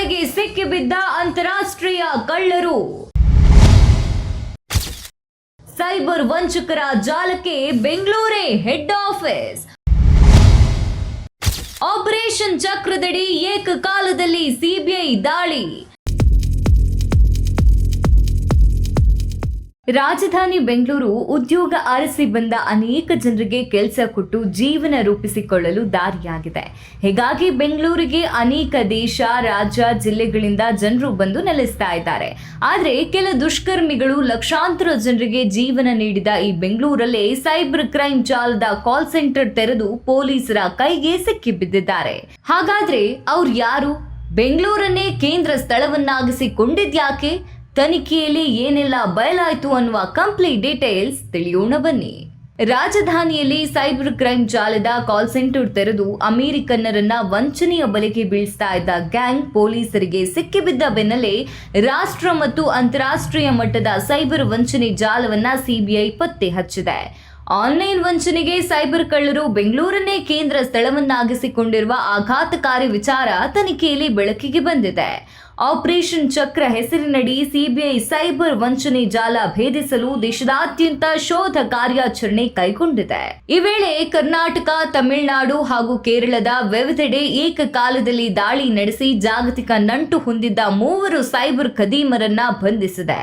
ಸಿಕ್ಕಿಬಿದ್ದ ಅಂತಾರಾಷ್ಟ್ರೀಯ ಕಳ್ಳರು. ಸೈಬರ್ ವಂಚಕರ ಜಾಲಕ್ಕೆ ಬೆಂಗಳೂರೇ ಹೆಡ್ ಆಫೀಸ್. ಆಪರೇಷನ್ ಚಕ್ರದಡಿ ಏಕಕಾಲದಲ್ಲಿ ಸಿಬಿಐ ದಾಳಿ. ರಾಜಧಾನಿ ಬೆಂಗಳೂರು ಉದ್ಯೋಗ ಅರಸಿ ಬಂದ ಅನೇಕ ಜನರಿಗೆ ಕೆಲಸ ಕೊಟ್ಟು ಜೀವನ ರೂಪಿಸಿಕೊಳ್ಳಲು ದಾರಿಯಾಗಿದೆ. ಹೀಗಾಗಿ ಬೆಂಗಳೂರಿಗೆ ಅನೇಕ ದೇಶ, ರಾಜ್ಯ, ಜಿಲ್ಲೆಗಳಿಂದ ಜನರು ಬಂದು ನೆಲೆಸ್ತಾ ಇದ್ದಾರೆ. ಆದರೆ ಕೆಲ ದುಷ್ಕರ್ಮಿಗಳು ಲಕ್ಷಾಂತರ ಜನರಿಗೆ ಜೀವನ ನೀಡಿದ ಈ ಬೆಂಗಳೂರಲ್ಲೇ ಸೈಬರ್ ಕ್ರೈಮ್ ಜಾಲದ ಕಾಲ್ ಸೆಂಟರ್ ತೆರೆದು ಪೊಲೀಸರ ಕೈಗೆ ಸಿಕ್ಕಿಬಿದ್ದಿದ್ದಾರೆ ಹಾಗಾದ್ರೆ ಅವ್ರು ಯಾರು? ಬೆಂಗಳೂರನ್ನೇ ಕೇಂದ್ರ ಸ್ಥಳವನ್ನಾಗಿಸಿಕೊಂಡಿದ್ಯಾಕೆ? ತನಿಖೆಯಲ್ಲಿ ಏನೆಲ್ಲ ಬಯಲಾಯಿತು ಅನ್ನುವ ಕಂಪ್ಲೀಟ್ ಡೀಟೇಲ್ಸ್ ತಿಳಿಯೋಣ ಬನ್ನಿ. ರಾಜಧಾನಿಯಲ್ಲಿ ಸೈಬರ್ ಕ್ರೈಮ್ ಜಾಲದ ಕಾಲ್ ಸೆಂಟರ್ ತೆರೆದು ಅಮೆರಿಕನ್ನರನ್ನ ವಂಚನೆಯ ಬಲೆಗೆ ಬೀಳಿಸ್ತಾ ಇದ್ದ ಗ್ಯಾಂಗ್ ಪೊಲೀಸರಿಗೆ ಸಿಕ್ಕಿಬಿದ್ದ ಬೆನ್ನಲ್ಲೇ ರಾಷ್ಟ್ರ ಮತ್ತು ಅಂತಾರಾಷ್ಟ್ರೀಯ ಮಟ್ಟದ ಸೈಬರ್ ವಂಚನೆ ಜಾಲವನ್ನ ಸಿಬಿಐ ಪತ್ತೆ ಹಚ್ಚಿದೆ. ಆನ್ಲೈನ್ ವಂಚನೆಗೆ ಸೈಬರ್ ಕಳ್ಳರು ಬೆಂಗಳೂರನ್ನೇ ಕೇಂದ್ರ ಸ್ಥಳವನ್ನಾಗಿಸಿಕೊಂಡಿರುವ ಆಘಾತಕಾರಿ ವಿಚಾರ ತನಿಖೆಯಲ್ಲಿ ಬೆಳಕಿಗೆ ಬಂದಿದೆ. ಆಪರೇಷನ್ ಚಕ್ರ ಹೆಸರಿನಡಿ ಸಿಬಿಐ ಸೈಬರ್ ವಂಚನೆ ಜಾಲ ಭೇದಿಸಲು ದೇಶದಾದ್ಯಂತ ಶೋಧ ಕಾರ್ಯಾಚರಣೆ ಕೈಗೊಂಡಿದೆ. ಈ ವೇಳೆ ಕರ್ನಾಟಕ, ತಮಿಳುನಾಡು ಹಾಗೂ ಕೇರಳದ ವಿವಿಧೆಡೆ ಏಕಕಾಲದಲ್ಲಿ ದಾಳಿ ನಡೆಸಿ ಜಾಗತಿಕ ನಂಟು ಹೊಂದಿದ್ದ ಮೂವರು ಸೈಬರ್ ಖದೀಮರನ್ನ ಬಂಧಿಸಿದೆ.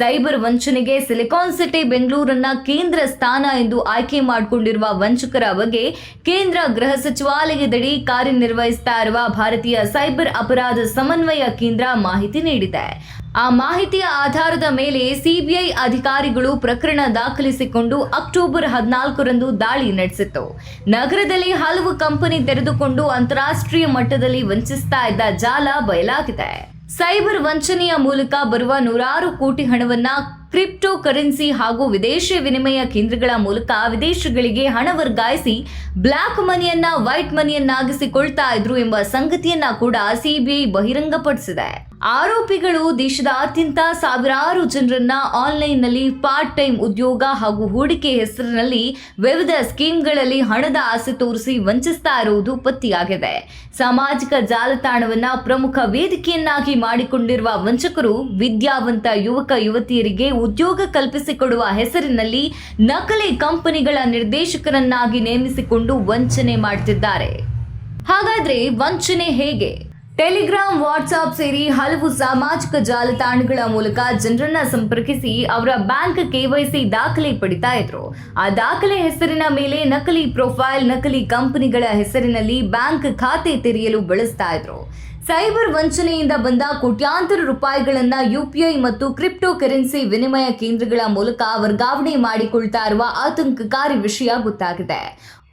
ಸೈಬರ್ ವಂಚನೆಗೆ ಸಿಲಿಕಾನ್ ಸಿಟಿ ಬೆಂಗಳೂರನ್ನ ಕೇಂದ್ರ ಸ್ಥಾನ ಎಂದು ಆಯ್ಕೆ ಮಾಡಿಕೊಂಡಿರುವ ವಂಚಕರ ಬಗ್ಗೆ ಕೇಂದ್ರ ಗೃಹ ಸಚಿವಾಲಯದಡಿ ಕಾರ್ಯನಿರ್ವಹಿಸ್ತಾ ಇರುವ ಭಾರತೀಯ ಸೈಬರ್ ಅಪರಾಧ ಸಮನ್ವಯ ಕೇಂದ್ರ ಮಾಹಿತಿ ನೀಡಿದೆ. ಆ ಮಾಹಿತಿಯ ಆಧಾರದ ಮೇಲೆ ಸಿಬಿಐ ಅಧಿಕಾರಿಗಳು ಪ್ರಕರಣ ದಾಖಲಿಸಿಕೊಂಡು ಅಕ್ಟೋಬರ್ ಹದಿನಾಲ್ಕರಂದು ದಾಳಿ ನಡೆಸಿತ್ತು. ನಗರದಲ್ಲಿ ಹಲವು ಕಂಪನಿ ತೆರೆದುಕೊಂಡು ಅಂತಾರಾಷ್ಟ್ರೀಯ ಮಟ್ಟದಲ್ಲಿ ವಂಚಿಸ್ತಾ ಇದ್ದ ಜಾಲ ಬಯಲಾಗಿದೆ. ಸೈಬರ್ ವಂಚನೆಯ ಮೂಲಕ ಬರುವ ನೂರಾರು ಕೋಟಿ ಹಣವನ್ನ ಕ್ರಿಪ್ಟೋ ಕರೆನ್ಸಿ ಹಾಗೂ ವಿದೇಶಿ ವಿನಿಮಯ ಕೇಂದ್ರಗಳ ಮೂಲಕ ವಿದೇಶಗಳಿಗೆ ಹಣ ವರ್ಗಾಯಿಸಿ ಬ್ಲ್ಯಾಕ್ ಮನಿಯನ್ನ, ವೈಟ್ ಮನಿಯನ್ನಾಗಿಸಿಕೊಳ್ತಾ ಇದ್ರು ಎಂಬ ಸಂಗತಿಯನ್ನ ಕೂಡ ಸಿಬಿಐ ಬಹಿರಂಗಪಡಿಸಿದೆ. ಆರೋಪಿಗಳು ದೇಶದ ಅತ್ಯಂತ ಸಾವಿರಾರು ಜನರನ್ನ ಆನ್ಲೈನ್ನಲ್ಲಿ ಪಾರ್ಟ್ ಟೈಮ್ ಉದ್ಯೋಗ ಹಾಗೂ ಹೂಡಿಕೆ ಹೆಸರಿನಲ್ಲಿ ವಿವಿಧ ಸ್ಕೀಮ್ಗಳಲ್ಲಿ ಹಣದ ಆಸೆ ತೋರಿಸಿ ವಂಚಿಸ್ತಾ ಇರುವುದು ಪತ್ತೆಯಾಗಿದೆ. ಸಾಮಾಜಿಕ ಜಾಲತಾಣವನ್ನ ಪ್ರಮುಖ ವೇದಿಕೆಯನ್ನಾಗಿ ಮಾಡಿಕೊಂಡಿರುವ ವಂಚಕರು ವಿದ್ಯಾವಂತ ಯುವಕ ಯುವತಿಯರಿಗೆ ಉದ್ಯೋಗ ಕಲ್ಪಿಸಿಕೊಡುವ ಹೆಸರಿನಲ್ಲಿ ನಕಲಿ ಕಂಪನಿಗಳ ನಿರ್ದೇಶಕರನ್ನಾಗಿ ನೇಮಿಸಿಕೊಂಡು ವಂಚನೆ ಮಾಡುತ್ತಿದ್ದಾರೆ ಹಾಗಾದ್ರೆ ವಂಚನೆ ಹೇಗೆ? ಟೆಲಿಗ್ರಾಮ್ ವಾಟ್ಸ್ಆಪ್ ಸೇರಿ ಹಲವು ಸಾಮಾಜಿಕ ಜಾಲತಾಣಗಳ ಮೂಲಕ ಜನರನ್ನ ಸಂಪರ್ಕಿಸಿ ಅವರ ಬ್ಯಾಂಕ್ ಕೆವೈಸಿ ದಾಖಲೆ ಪಡಿತಾ ಇದ್ರು. ಆ ದಾಖಲೆ ಹೆಸರಿನ ಮೇಲೆ ನಕಲಿ ಪ್ರೊಫೈಲ್, ನಕಲಿ ಕಂಪನಿಗಳ ಹೆಸರಿನಲ್ಲಿ ಬ್ಯಾಂಕ್ ಖಾತೆ ತೆರೆಯಲು ಬಳಸ್ತಾ ಇದ್ರು. ಸೈಬರ್ ವಂಚನೆಯಿಂದ ಬಂದ ಕೋಟ್ಯಾಂತರ ರೂಪಾಯಿಗಳನ್ನ ಯುಪಿಐ ಮತ್ತು ಕ್ರಿಪ್ಟೋ ಕರೆನ್ಸಿ ವಿನಿಮಯ ಕೇಂದ್ರಗಳ ಮೂಲಕ ವರ್ಗಾವಣೆ ಮಾಡಿಕೊಳ್ತಾ ಇರುವ ಆತಂಕಕಾರಿ ವಿಷಯ ಗೊತ್ತಾಗಿದೆ.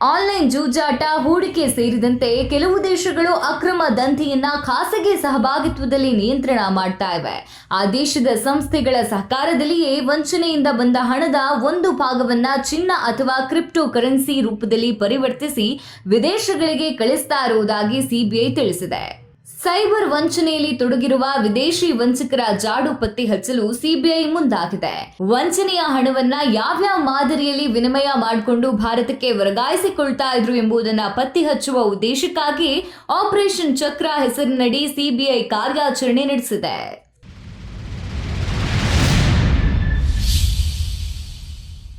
ಆನ್ಲೈನ್ ಜೂಜಾಟ, ಹೂಡಿಕೆ ಸೇರಿದಂತೆ ಕೆಲವು ದೇಶಗಳು ಅಕ್ರಮ ದಂಧೆಯನ್ನ ಖಾಸಗಿ ಸಹಭಾಗಿತ್ವದಲ್ಲಿ ನಿಯಂತ್ರಣ ಮಾಡ್ತಾ ಇವೆ. ಆ ದೇಶದ ಸಂಸ್ಥೆಗಳ ಸಹಕಾರದಲ್ಲಿಯೇ ವಂಚನೆಯಿಂದ ಬಂದ ಹಣದ ಒಂದು ಭಾಗವನ್ನ ಚಿನ್ನ ಅಥವಾ ಕ್ರಿಪ್ಟೋ ಕರೆನ್ಸಿ ರೂಪದಲ್ಲಿ ಪರಿವರ್ತಿಸಿ ವಿದೇಶಗಳಿಗೆ ಕಳಿಸ್ತಾ ಇರುವುದಾಗಿ ಸಿಬಿಐ ತಿಳಿಸಿದೆ. ಸೈಬರ್ ವಂಚನೆಯಲ್ಲಿ ತೊಡಗಿರುವ ವಿದೇಶಿ ವಂಚಕರ ಜಾಡು ಪತ್ತೆ ಹಚ್ಚಲು ಸಿಬಿಐ ಮುಂದಾಗಿದೆ. ವಂಚನೆಯ ಹಣವನ್ನ ಯಾವ್ಯಾವ ಮಾದರಿಯಲ್ಲಿ ವಿನಿಮಯ ಮಾಡಿಕೊಂಡು ಭಾರತಕ್ಕೆ ವರ್ಗಾಯಿಸಿಕೊಳ್ತಾ ಇದ್ರು ಎಂಬುದನ್ನ ಪತ್ತೆ ಹಚ್ಚುವ ಉದ್ದೇಶಕ್ಕಾಗಿ ಆಪರೇಷನ್ ಚಕ್ರ ಹೆಸರಿನಡಿ ಸಿಬಿಐ ಕಾರ್ಯಾಚರಣೆ ನಡೆಸಿದೆ.